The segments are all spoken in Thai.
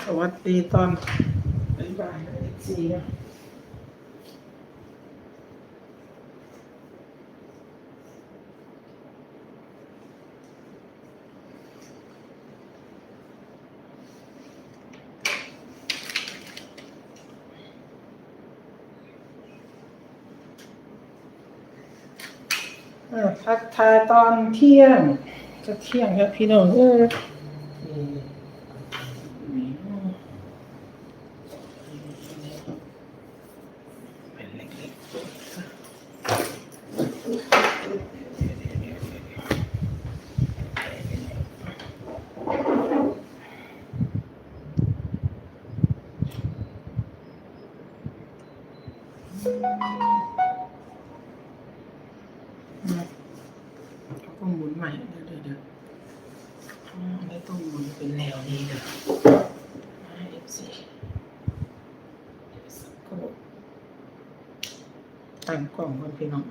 สวัสดีตอนบ่ายสี่นะอ่ทักทายตอนเที่ยงจะเที่ยงครับพี่น้องเออเป็นเล็ก ๆนะเขาก็หมุนใหม่เดี๋ยวเดี๋ยวเดี๋ยวอ๋อไม่ต้องหมุนเป็นแนวนี้เดี๋ยวเอฟซีสักครู่ตั้งกล่องก่อนพี่น้อง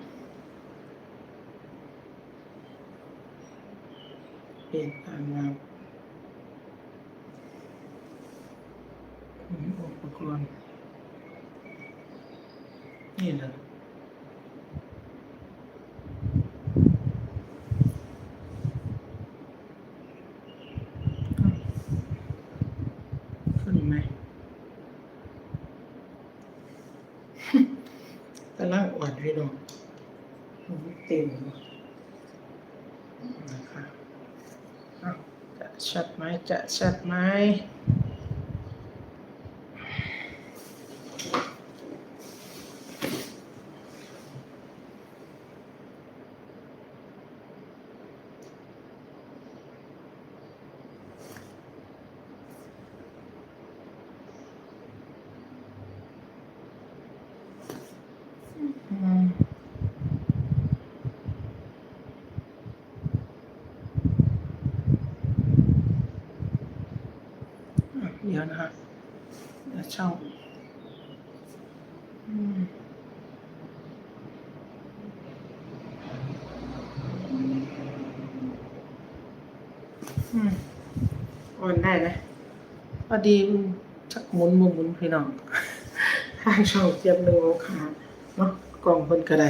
เปลี่ยนตามเราอืม อุปกรณ์นี่เหรอขึ้นไหมกำลังอวดพี่น้องมันเต็มนะคะอะจะชัดไหมจะชัดไหมอืม อะเดี๋ยวนะฮะเดี๋ยวช่องอืมอืมโอนได้ไหมพอดีมันชักหมุนหมุนหมุนพี่น้องทางช่องเจียบหนึ่งโอขาเนาะกล่องคนกระได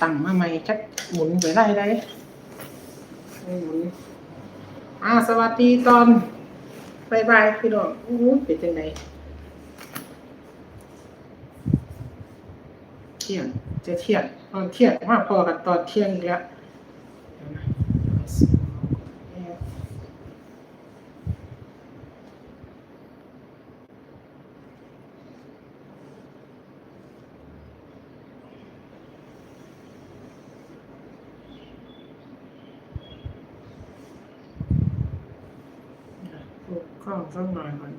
ตั้งมาใหม่จักหมุนไปได้ได้ไม่หมุนอ่าสวัสดีตอน บายบายพี่น้องอู้เป็นจังไดเที่ยงจะเที่ยงตอนเที่ยงมาพอกันตอนเที่ยงแล้วเดี๋ยวนะดูกล้อง สักหน่อยก่อน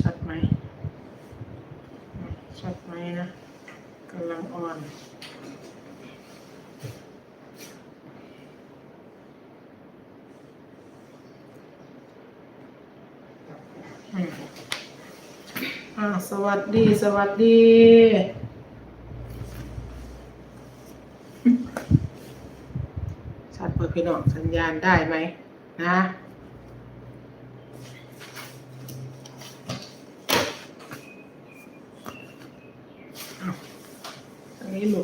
ชัดไหม ชัดไหมนะกำลังออนอืมอ่าสวัสดี สวัสดี ชัดเปิดพี่น้องสัญญาณได้ไหมนะ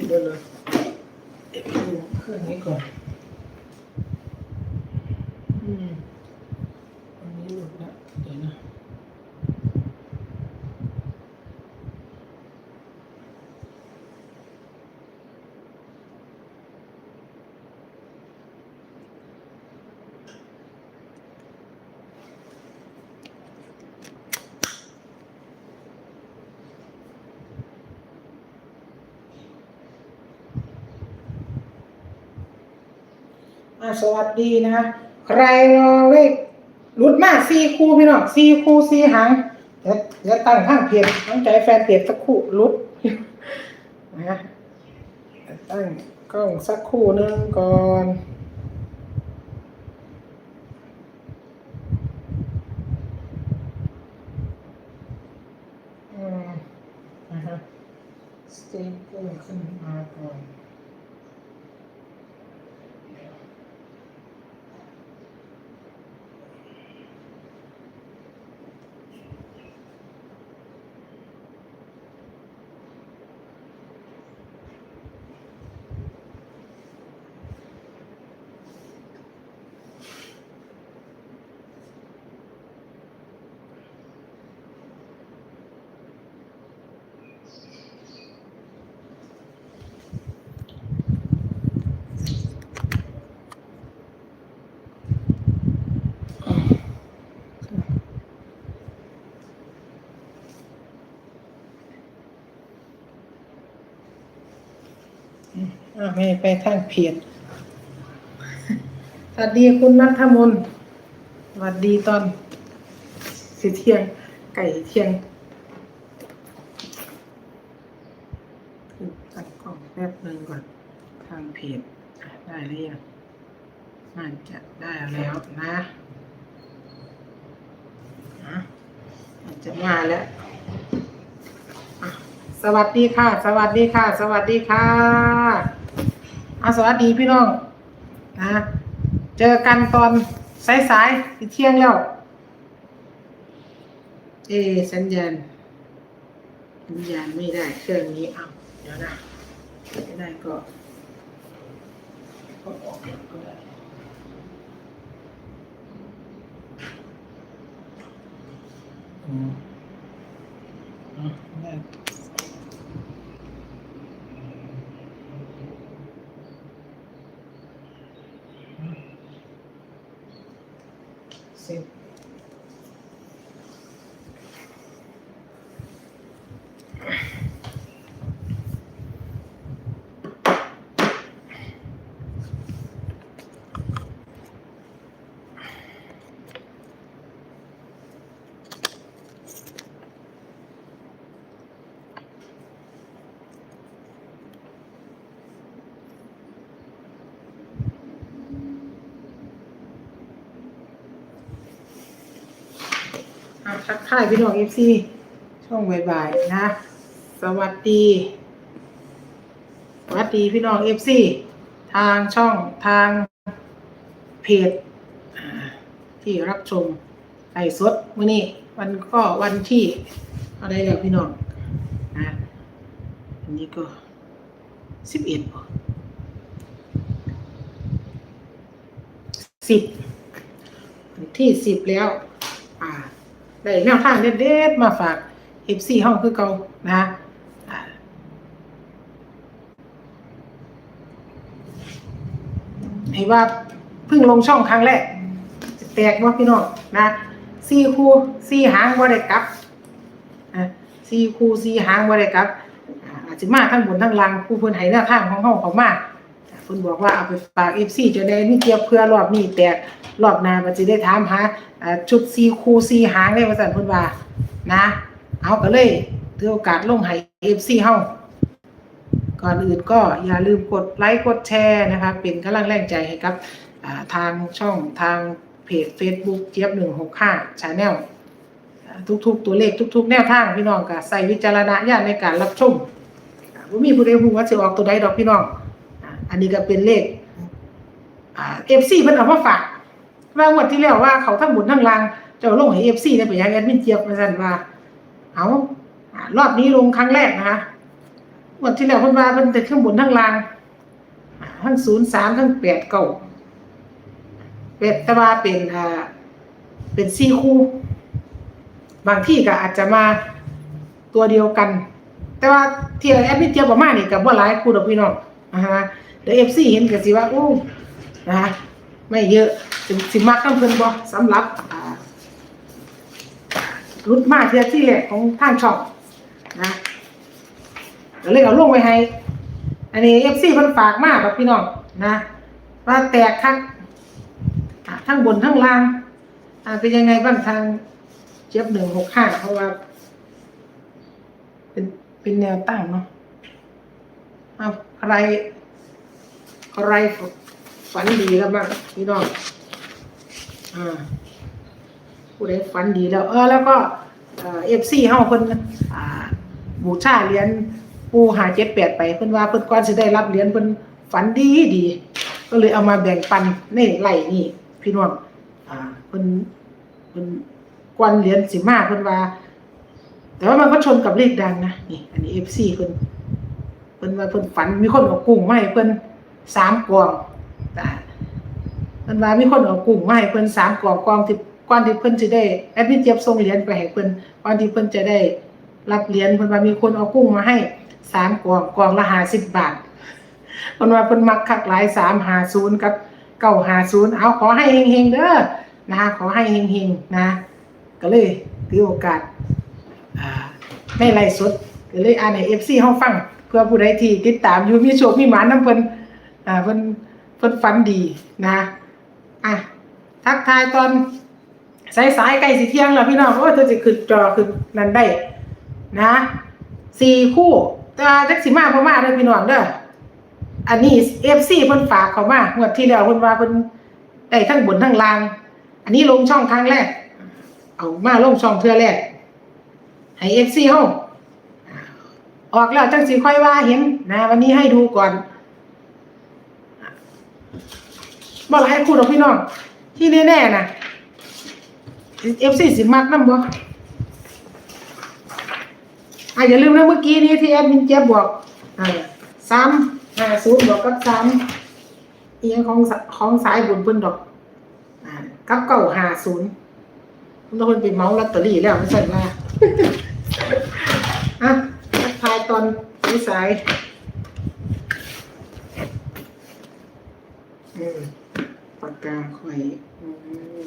ได้เลยเลยเดี๋ยวไปดูเครื่องนี้ก่อน อืม อันนี้หลุดแล้วเดี๋ยวนะ อ่า สวัสดีนะคะใครรอเลขหลุดมากสี่คู่พี่น้องสี่คู่สี่หางเดี๋ยวตั้งข้างเพจตั้งใจแฟนเพจสักครู่หลุดนะตั้งกล้องสักคู่หนึงก่อนอืมนะฮะสเตปเกอร์ขึ้นมาก่อน อ่าไม่ไปทางเพียนสวัสดีคุณนัทมนสวัสดีตอนสิเที่ยง ไก่เที่ยงตั้งกล้องแป๊บหนึ่งก่อนทางเพจอะได้หรือยังน่าจะได้แล้วนะอ่าจจะมาแล้ว สวัสดีค่ะ สวัสดีค่ะ สวัสดีค่ะ อะสวัสดีพี่น้องนะเจอกันตอนสายๆที่เที่ยงแล้ว เอสัญญาณสัญญาณไม่ได้เครื่องนี้เอาเดี๋ยวนะไม่ได้ก็ก็ออกก็ได้อืมอะได้ เทักทายพี่น้องเอฟซีช่วงบ่ายๆนะ สวัสดี สวัสดีพี่น้องเอฟซีทางช่องทางเพจที่รับชมไก่สดวันนี้วันก็วันที่อะไรแล้วพี่น้องนะอันนี้ก็สิบเอ็ดสิบวันที่สิบแล้ว ได้แนวทางเด็ดๆมาฝาก FC ห้องคือเก่านะอ่าให้ว่าเพิ่งลงช่องครั้งแรกแตกว่าพี่น้องนะสี่คู่สี่หางว่าได้กลับอะสี่คู่สี่หางว่าได้กลับอาจจะมาทั้งบนทั้งล่างผู้เพิ่นให้แนวทางของเฮาเขามาอ่าเพิ่นบอกว่าเอาไปฝาก FC จะได้มีเกียบเพื่อรอบนี้แตก รอบหน้าก็สิได้ถามหาชุดสี่คู่สี่หางได้ว่าซั่นเพิ่นว่านะ เอาก็เลยถือโอกาสลงให้ FC เฮาก่อนอื่นก็อย่าลืมกดไลค์กดแชร์นะคะ เป็นกำลังแรงใจให้กับทางช่องทางเพจ Facebook เจี๊ยบ165 Channel ทุกๆ ตัวเลขทุก ๆ แนวทางพี่น้องก็ใส่วิจารณญาณในการรับชมอ่ามีผู้ใดรู้ว่าสิออกตัวใดดอกพี่น้อง อันนี้ก็เป็นเลขเอ่า FC เพิ่นเอามาฝาก ว่างวดที่แล้วว่าเขาทั้งบนทั้งล่างเจ้าลงให้ FC ได้ไปยังแอดมินเจี๊ยบว่าซั่นว่า เอาอ่ารอบนี้ลงครั้งแรกนะคะวันที่แล้วเพิ่นว่าเพิ่นแต่ข้างบนทั้งล่างทั้งศูนย์สามทั้งแปดเก้าเป็ดต่ว่าเป็นอ่าเป็นสี่คู่ บางที่ก็อาจจะมาตัวเดียวกัน แต่ว่าเที่แอดมินเจียบประมาณนี่กับว่าหลายคู่ดอกพี่น้องนะฮะเดี๋ยวเอฟซีเห็นก็สิว่าอู้นะฮะ ไม่เยอะสิสิมักน้ำเพิ่นบ่สำหรับรุดมาเทือที่แรกของทางช่องนะก็เลยเอาลงไว้ให้ อันนี้เอฟซีเพิ่นฝากมากกับพี่น้องนะว่าแตกทั้งทั้งบนทั้งล่างอ่าเป็นยังไงบ้างทางเจ็บหนึ่งหกห้าเพราะว่า เป็นเป็นแนวตั้งเนาะเอาใครใคร ฝันดีแล้วบ้างพี่น้องอ่าผู้ใดฝันดีแล้ว เออ แล้วก็เอฟซีเฮาเพิ่นอ่าบูชาเหรียญปูหาเจ็ดแปดไปเพิ่นว่าเพิ่นก่อนสิได้รับเหรียญเพิ่นฝันดีดี ก็เลยเอามาแบ่งปันในไหลนี่ พี่น้องอ่าเพิ่นเพิ่นก่อนเหรียญสิมาเพิ่นว่า แต่ว่ามันก็ชนกับเลขดังนะนี่ อันนี้ FC เพิ่นเพิ่นว่าเพิ่นฝันมีคนเอากุ้งมาให้เพิ่นสามกล่อง แต่เพิ่นว่ามีคนเอากุ้งมาให้เพิ่นสามกล่องกล่องที่ก่อนที่เพิ่นสิได้แอดมินเจี๊ยบส่งเหรียญไปให้เพิ่นก่อนที่เพิ่นจะได้รับเหรียญเพิ่นว่ามีคนเอากุ้งมาให้สามกล่องกล่องละ50บบาทเพิ่นว่าเพิ่นมักคักหลาย350กับ950เอาขอให้เฮงๆเด้อนะขอให้เฮงๆนะ ก็เลยถือโอกาสอ่ไลฟ์สดก็เลยอ่านให้ FC เฮาฟัง เพื่อผู้ใดที่ติดตามอยู่มีโชคมีหมาน้ำเพิ่นอ่าเพิ่นเพิ่นฝันดีนะ อะทักทายตอนสายๆใกล้สิเที่ยงแล้วพี่น้องโอ้เธอสิขึ้นจอขึ้นนั่นได้นะสี่คู่ตาจักสิมาบ่มาเด้อพี่น้องเด้ออันนี้ FC เพิ่นฝากเขามางวดที่แล้วเพิ่นว่าเพิ่นได้ทั้งบนทั้งล่าง อันนี้ลงช่องครั้งแรก เอามาลงช่องเทื่อแรกให้ FC เฮาออกแล้วจังสิค่อยว่าเห็นนะ วันนี้ให้ดูก่อน บ่หลายคู่ดอกพี่น้อง ที่แน่ๆนะ FC สิมักนำบ่อะอย่าลืมนะเมื่อกี้นี้ที่แอดมินเจี๊ยบบอกอ่าสามห้าศูนย์บอกกับสามเอียงของของสายบุญเพิ่นดอกอ่ากับเก้าห้าศูนย์คุณต้องเป็นเมาส์ลอตเตอรี่แล้วไม่ใช่ว่าอะทักทายตอนสายอืม ปากกาข่อยอืม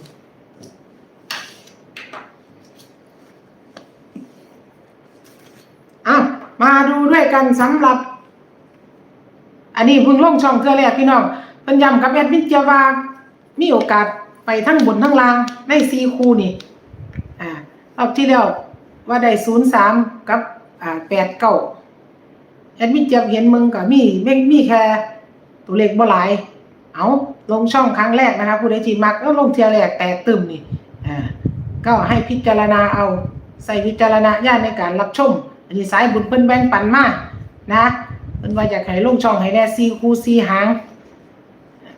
อ้าวมาดูด้วยกันสำหรับ อันนี้พิ่งลงช่องเทื่อแรกพี่น้องเพิ่นยำกับแอดมินเจียว่ามีโอกาสไปทั้งบนทั้งล่างได้ซีคูนี่อ่ารอบที่แล้วว่าได้ศูนย์สามกับอ่าแปดเก้าแอดมินเจียบเห็นมึงกับมีไม่มีแค่ตัวเลขบ่หลาย เอา ลงช่องครั้งแรกนะคะผู้ใดที่มักแล้วลงเทื่อแรกแตกตึมนี่อ่าก็ให้พิจารณาเอาใส่วิจารณญาณในการรับชม อันนี้สายบุญเพิ่นแบ่งปันมากนะเพิ่นว่าอยากให้ลงช่องให้แน่ซีคูซีหาง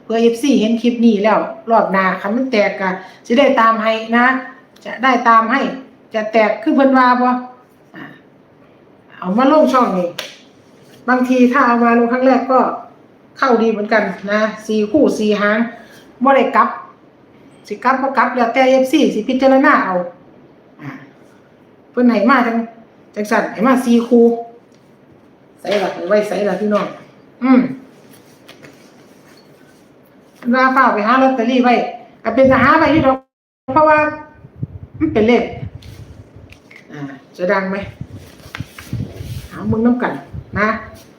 เพื่อ FC เห็นคลิปนี้แล้วรอบหน้าคันมันแตกก็สิได้ตามให้นะ จะได้ตามให้ จะแตกคือเพิ่นว่าบ่เอามาลงช่องนี่บางทีถ้าเอามาลงครั้งแรกก็ เข้าดีเหมือนกันนะสี่คู่สี่หางบ่ได้กลับ สิกลับบ่กลับแล้วแต่ FC สิพิจารณาเอาอ่าเพิ่นให้มาจังจังสั่นให้มาสี่คู่ใส่ละไว้ใส่ละพี่น้องอืมราเฝ้าไปหาลอตเตอรี่ไว้ก็เป็นหาไว้อยู่ดอกเพราะว่ามันเป็นเลขอ่าจะดังไหมเอามึงน้ำกันนะ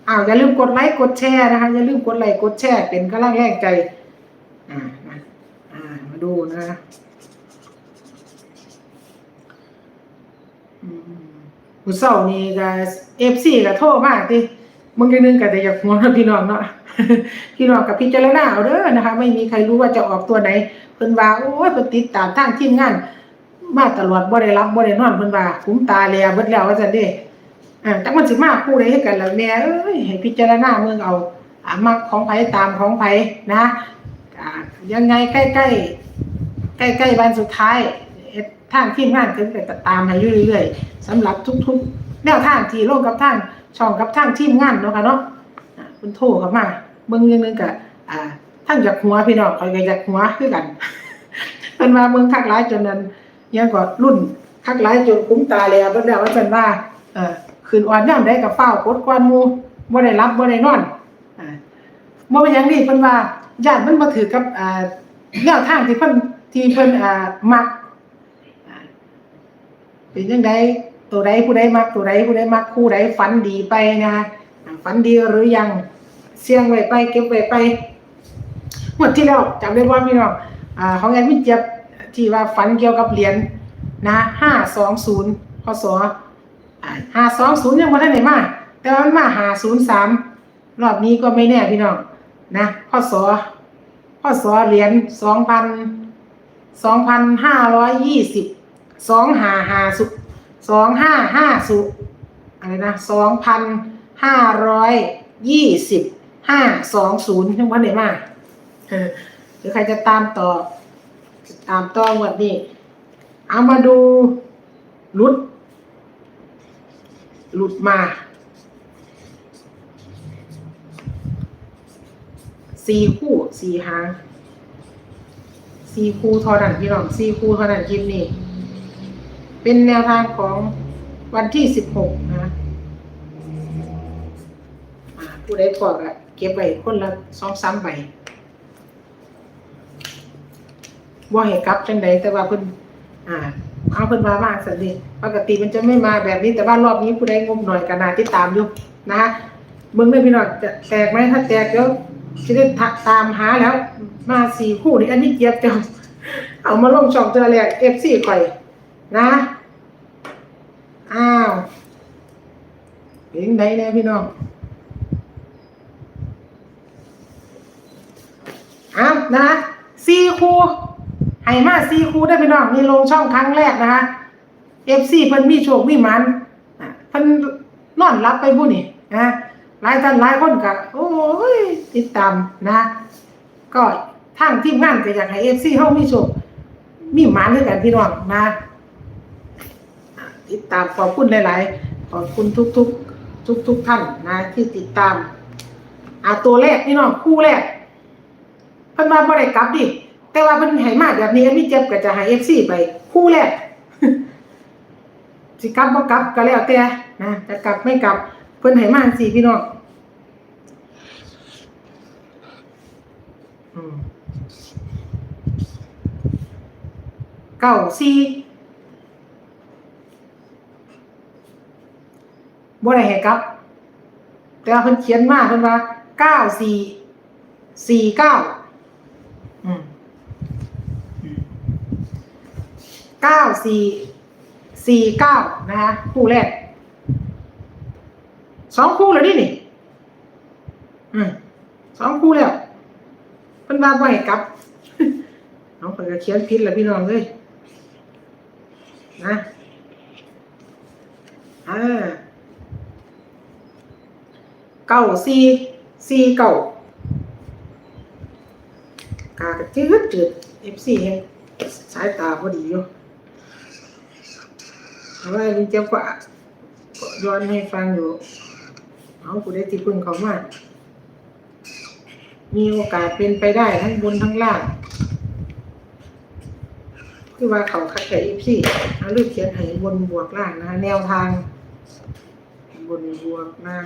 อ้าวอย่าลืมกดไลค์กดแชร์นะคะอย่าลืมกดไลค์กดแชร์เป็นกำลังแรงใจอ่ามาอ่ามาดูนะอืมผู้เศร้านี่ก็เอฟซีก็โทรมาติมึงจะนึงก็แต่อยากหัวพี่น้องเนาะพี่น้องกับพิจรณาเอาเด้อนะคะ ไม่มีใครรู้ว่าจะออกตัวไหนเพิ่นว่าโอ้ยเพิ่นติดตามทางทีมงาน มาตลอดบ่ได้รับบ่ได้นอนเพิ่นว่าคุ้มตาแลเบิดแล้วว่าซั่นเด้ อ่าจักมันสิมาคู่ใดให้กันล่ะแม่เอ้ยให้พิจารณาเมืองเอาอ่ามักของไผตามของไผนะอ่ายังไงใกล้ๆใกล้ๆวันสุดท้ายเฮ็ดทางทีมงานก็จะตามให้อยู่เรื่อยๆสำหรับทุกๆแนวทางที่ลงกับทางช่องกับทางทีมงานเนาะค่ะเนาะอ่าเพิ่นโทรเข้ามาเบิ่งอย่างนึงก็อ่าทั้งอยากหัวพี่น้องข้อยก็อยากหัวคือกันเพิ่นว่าเบิ่งคักหลายจนนั้นยังก็รุ่นคักหลายจนคุ้มตาแล้วเพิ่นแล้วว่าเพิ่นว่าเออ คืนอ่อนยามใดก็ฟ้ากดกวนมูบ่ได้รับบ่ได้นอนอ่าบ่เป็นหยังนี่เพิ่นว่าญาติมันบ่ถือกับอ่าแนวทางที่เพิ่นที่เพิ่นอ่ามักเป็นจังไดตัวใดผู้ใดมักตัวใดผู้ใดมักคู่ใดฝันดีไปนะคะฝันดีหรือยังเสี่ยงไว้ไปเก็บไว้ไปหมดที่แล้วจำได้ว่าพี่น้องอ่าของแอดมิเจี๊ยบที่ว่าฝันเกี่ยวกับเหรียญนะห้าสองศูนย์พศ ห้าสองศูนย์ยังไม่ทันไหนมาแต่ว่ามันมาหาศูนย์สามรอบนี้ก็ไม่แน่พี่น้องนะพศพศเหรียญสองพันสองพันห้าร้อยยี่สิบสองห้าห้าสุสองห้าห้าสุอะไรนะสองพันห้าร้อยยี่สิบห้าสองศูนย์ยังไม่ทันไหนมาเออหรือใครจะตามต่อ ตามต้อวันนี้เอามาดูรุด หลุดมาสี่คู่สี่หางสี่คู่เท่านั้นพี่น้องสี่คู่เท่านั้นคลิปนี้ เป็นแนวทางของวันที่สิบหกนะผู้ใดพอก็เก็บไว้คนละสองสามใบว่าให้กลับจังใดแต่ว่าเพิ่นอ่า เอาเพิ่นมามางสันนิปกติมันจะไม่มาแบบนี้แต่ว่ารอบนี้ผู้ใดงบหน่อยก็น่าติดตามอยู่นะคะเบิ่งได้พี่น้องจะแตกไหมถ้าแตกแล้วจะได้ตามหาแล้ว มาสี่คู่นี่อันนี้เจี๊ยบจะเอามาลงช่องเจอแรกเอฟซีข่อยนะอ้าวเป็นยังไงแน่พี่น้องอ้าวนะสี่คู่ ให้มาสี่คู่ได้พี่น้องนี่ลงช่องครั้งแรกนะคะเอฟซีเพิ่นมีโชคมีมันอะเพิ่นนอนรับไปบุนี่นะหลายท่านหลายคนก็โอ้ยติดตามนะ ก็ทางทีมงานก็อยากให้เอฟซีเฮามีโชคมีหมันด้วยกันพี่น้องนะ ติดตามขอบคุณหลาย ๆ ขอบคุณทุกทุกทุกทุกๆท่านนะ ที่ติดตามอ่าตัวแรกนี่เนาะคู่แรกเพิ่นมาบ่ได้กลับดิ แต่ว่าเพิ่นให้มาแบบนี้อันนี้เจ็บก็จะให้ FC ไป คู่แรกสิกลับบ่กลับก็แล้วแต่นะจะกลับไม่กลับ เพิ่นให้มาจังซี่พี่น้องเก้าสี่บ่ได้ให้กลับ แต่ว่าเพิ่นเขียนมาเพิ่นว่าเก้าสี่สี่เก้าอืมอืม เก้าสี่สี่เก้านะคะคู่แรกสองคู่แล้วนี่นี่ อืมสองคู่แล้วเพิ่นว่าบ่ให้กลับน้องเพิ่นก็เขียนผิดแล้วพี่น้องเอ้ยนะอ่าเก้าสี่สี่เก้ากากระจืดจืดเอฟซีสายตาพอดีอยู่ เอาไว้นี่เจ้าก็ย้อนให้ฟังอยู่ เอากูได้ที่พึ่งเขามามีโอกาสเป็นไปได้ทั้งบนทั้งล่าง คือว่าเขาคัดแต่อฟซีเอาเลือกเขียนให้บนบวกล่างนะคะแนวทาง บนบวกล่าง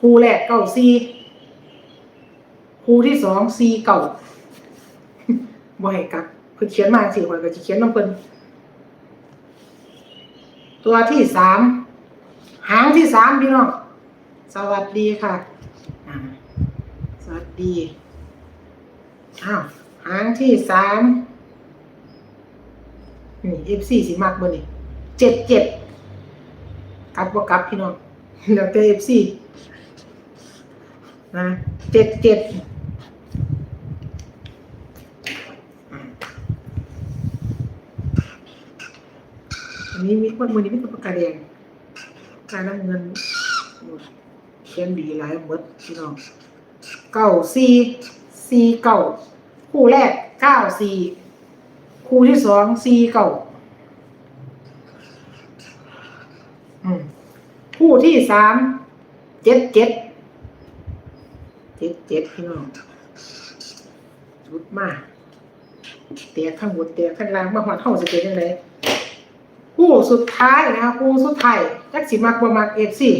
คู่แรกเก้าสี่คู่ที่สองสี่เก้าบ่ให้กลับเพิ่นเขียนมาสี่คนก็จะเขียนน้ำเพิ่น ตัวที่สามหางที่สามพี่น้องสวัสดีค่ะสวัสดีอ้าวหางที่สามนี่เอฟซีสิมักบ่นี่เจ็ดเจ็ดกลับบ่กลับพี่น้องแล้วแต่เอฟซีนะเจ็ดเจ็ด นี้มีมันมือนี้มีตัวปากกาแดงการน้ำเงินเขียนดีหลายหมดพี่น้องเก้าสี่สี่เก้าคู่แรกเก้าสี่คู่ที่สองสี่เก้าคู่ที่สามเจ็ดเจ็ดเจ็ดเจ็ดพี่น้องจุดมากเตียข้างบนเตียข้างล่างมาหัวเท่าจะเป็นยังไง คู่สุดท้ายนะคะคู่สุดท้ายจักสิมักบ่มักเอฟซี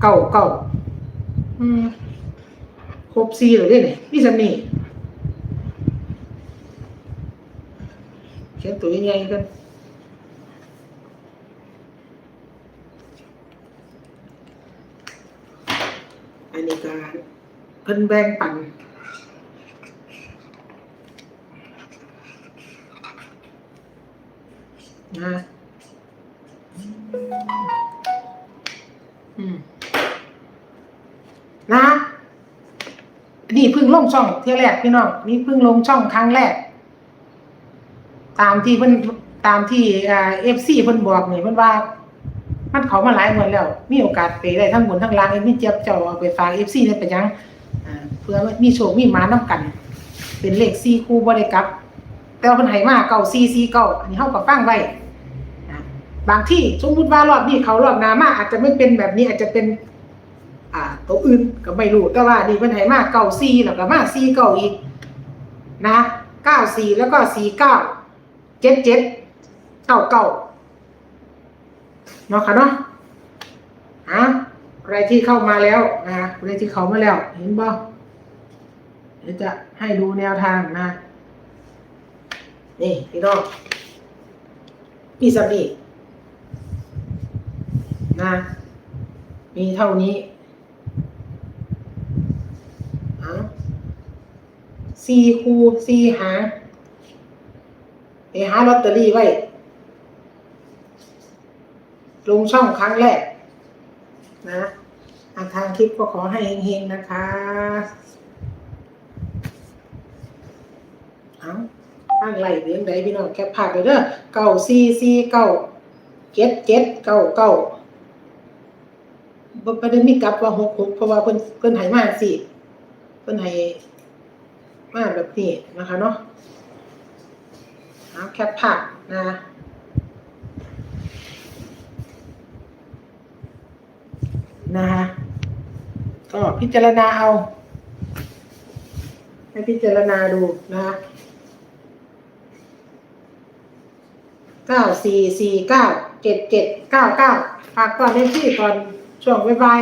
เก่าเก่าอืมครบซีเลยเด้เนี่ยพี่สามีเขียนตัวใหญ่ๆกันอันนี้ก็เพิ่นแบ่งปัน นะอืมนะนี่เพิ่งลงช่องเที่ยแรกพี่น้องนี่เพิ่งลงช่องครั้งแรก ตามที่เพิ่นตามที่เอฟซีเพิ่นบอกนี่เพิ่นว่า มันเขามาหลายงวดแล้ว มีโอกาสไปได้ทั้งบนทั้งล่างเอ็มมี่เจี๊ยบเจ้าเอาไปฝากเอฟซีได้ไปยังเพื่อมีโชคมีหมานํกัน เป็นเลขสี่คู่บ่ได้กลับ แต่ว่าเพิ่นให้มาเก้าสี่สี่เก้าอันนี้เฮาก็ฟังไว้ บางที่สมมติว่ารอบนี้เขารอบนามาอาจจะไม่เป็นแบบนี้อาจจะเป็น อ่า ตัวอื่นก็ไม่รู้แต่ว่านี่เพิ่นให้มากเก้าสี่แล้วก็มาสี่เก้าอีก นะเก้าสี่แล้วก็สี่เก้าเจ็ดเจ็ดเก้าเก้าเนาะค่ะเนาะอะอะไรที่เข้ามาแล้วนะอะไรที่เข้ามาแล้ว เห็นบ่เดี๋ยวจะให้ดูแนวทางนะ นี่พี่น้องพี่สามี นะ มีเท่านี้เอาสี่คูสี่หางไปหาลอตเตอรี่ไว้ ลงช่องครั้งแรก นะอะทางคลิปก็ขอให้เฮงๆ นะคะเอาข้างไหลเลี้ยงใดพี่น้องแคปภาพไปเด้อเก้าซีซีเก้าเจ็ดเจ็ดเก้าเก้า บ่ประเด็นมีกลับว่าหกหกเพราะว่าเพิ่นเพิ่นให้มาสิเพิ่นให้มาแบบนี้นะคะเนาะเอาแคปภาพนะนะคะก็พิจารณาเอา ให้พิจารณาดูนะคะเก้าสี่สี่เก้าเจ็ดเจ็ดเก้าเก้าฝากก่อนเล่นที่ก่อน ช่วงบาย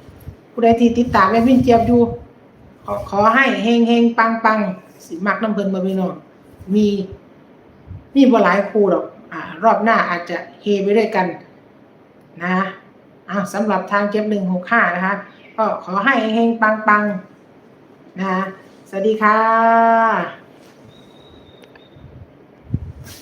ๆผู้ใดที่ติดตามแม่พินเจี๊ยบอยู่ ขอขอให้เฮงเฮงปังปังสิมักน้ำเพลินมาพี่น้องมีมีบ่หลายคู่หรอกอ่ารอบหน้าอาจจะเฮไปด้วยกันนะอ่าสำหรับทางเจ็บหนึ่งหกห้านะคะ ก็ขอให้เฮงปังๆนะคะสวัสดีค่ะ